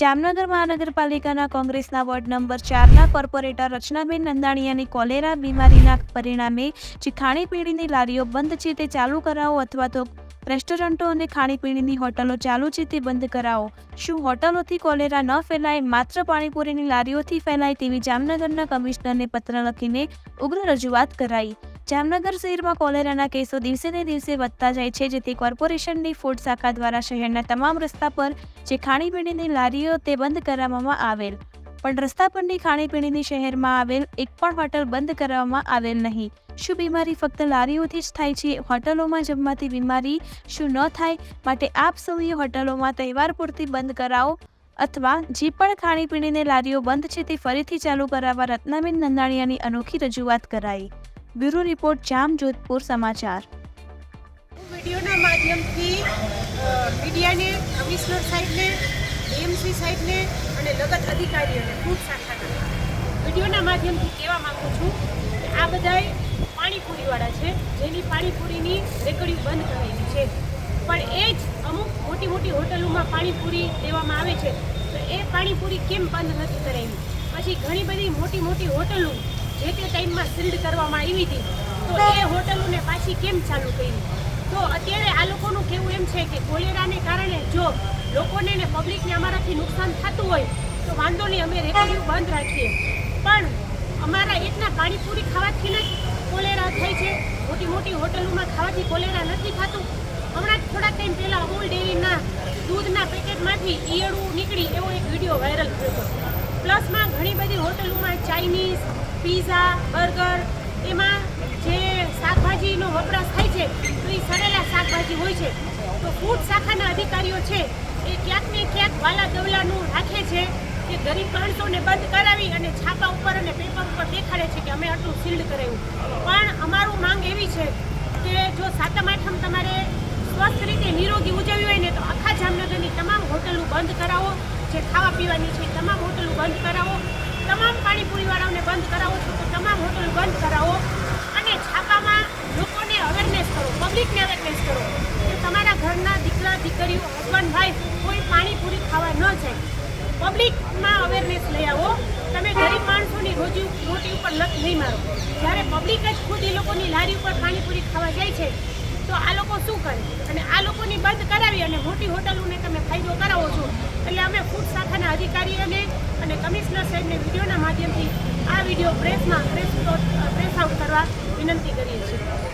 જામનગર મહાનગરપાલિકાના કોંગ્રેસના ward number ચારના કોર્પોરેટર રચનાબેન નંદાણીયાની કોલેરા બીમારીના પરિણામે જે ખાણીપીણીની લારીઓ બંધ છે તે ચાલુ કરાવો અથવા તો રેસ્ટોરન્ટો અને ખાણીપીણીની હોટલો ચાલુ છે તે બંધ કરાવો. શું હોટલોથી કોલેરા ન ફેલાય, માત્ર પાણીપુરીની લારીઓથી ફેલાય તેવી જામનગરના કમિશનરને પત્ર લખીને ઉગ્ર રજૂઆત કરાઈ. જામનગર શહેરમાં કોલેરાના કેસો દિવસે ને દિવસે વધતા જાય છે, જેથી કોર્પોરેશનની ફૂડ શાખા દ્વારા શહેરના તમામ રસ્તા પર જે ખાણીપીણીની લારીઓ તે બંધ કરાવવામાં આવેલ. પણ રસ્તા પરની ખાણીપીણીની શહેરમાં આવેલ એક પણ હોટલ બંધ કરાવવામાં આવેલ નહીં. શું બીમારી ફક્ત લારીઓથી જ થાય છે? હોટલોમાં જમવાથી બીમારી શું ન થાય? માટે આપ સૌએ હોટલોમાં તહેવાર પૂરતી બંધ કરાવો અથવા જે પણ ખાણીપીણીની લારીઓ બંધ છે તે ફરીથી ચાલુ કરાવવા રત્નાબેન નંદાણીયાની અનોખી રજૂઆત કરાઈ. બ્યુરો રિપોર્ટ, જામ જોધપુર સમાચાર. વિડીયોના માધ્યમથી મીડિયાને, કમિશનર સાહેબને એમસી સાહેબને અને લગત અધિકારીઓને ફૂડ શાખાના વિડીયોના માધ્યમથી કહેવા માંગુ છું કે આ બધાય પાણીપુરીવાળા છે, જેની પાણીપુરીની રેકડીઓ બંધ કરાયેલી છે. પણ એ જ અમુક મોટી મોટી હોટલોમાં પાણીપુરી દેવામાં આવે છે, તો એ પાણીપુરી કેમ બંધ નથી કરાવી પછી ઘણી બધી મોટી મોટી હોટલો જે તે ટાઈમમાં સીલ્ડ કરવામાં આવી હતી તો એ હોટલોને પાછી કેમ ચાલુ કરી તો અત્યારે આ લોકોનું કહેવું એમ છે કે કોલેરાને કારણે જો લોકોને ને પબ્લિકને અમારાથી નુકસાન થતું હોય તો વાંધો નહીં અમે રેકડીઓ બંધ રાખીએ. પણ અમારા એટલા પાણીપુરી ખાવાથી જ કોલેરા થાય છે. મોટી મોટી હોટલોમાં ખાવાથી કોલેરા નથી થતું. હમણાં જ થોડા ટાઈમ પહેલાં અમૂલ ડેરીના દૂધના પેકેટમાંથી ઈયળું નીકળી એવો એક વીડિયો વાયરલ થયો હતો. પ્લસમાં ઘણી બધી હોટલોમાં ચાઇનીઝ પીઝા, બર્ગર, એમાં જે શાકભાજીનો વપરાશ થાય છે, તો એ સડેલા શાકભાજી હોય છે. તો ફૂડ શાખાના અધિકારીઓ છે, એ ક્યાંક ને ક્યાંક વાલા દવલાનું રાખે છે કે ગરીબ માણસોને બંધ કરાવી અને છાપા ઉપર અને પેપર ઉપર દેખાડે છે કે અમે આટલું સીલ્ડ કરાવ્યું. પણ અમારું માંગ એવી છે કે જો સાતમ આઠમ તમારે સ્વસ્થ રીતે નિરોગી ઉજવવી હોય ને તો આખા જામનગરની તમામ હોટલો બંધ કરાવો, જે ખાવા પીવાની છે તમામ હોટલો બંધ કરાવો તમામ પાણીપુરીવાળાઓને બંધ કરાવો છો તો તમામ હોટલ બંધ કરાવો અને છાપામાં લોકોને અવેરનેસ કરો પબ્લિકને અવેરનેસ કરો કે તમારા ઘરના દીકરા, દીકરીઓ હસબન્ડ વાઈફ કોઈ પાણીપુરી ખાવા ન જાય. પબ્લિકમાં અવેરનેસ લઈ આવો. તમે ગરીબ માણસોની રોજી, રોટી ઉપર લત નહીં મારો. જ્યારે પબ્લિક જ ખુદ એ લોકોની લારી ઉપર પાણીપુરી ખાવા જાય છે તો આ લોકો શું કરે? અને આ લોકોની બંધ કરાવી અને મોટી હોટલોને તમે ફાયદો કરાવો છો. એટલે અમે ફૂડ શાખાના અધિકારીઓને અને કમિશનર સાહેબને વિડીયોના માધ્યમથી આ વીડિયો પ્રેસમાં, પ્રેસ પ્રેસ આઉટ કરવા વિનંતી કરીએ છીએ.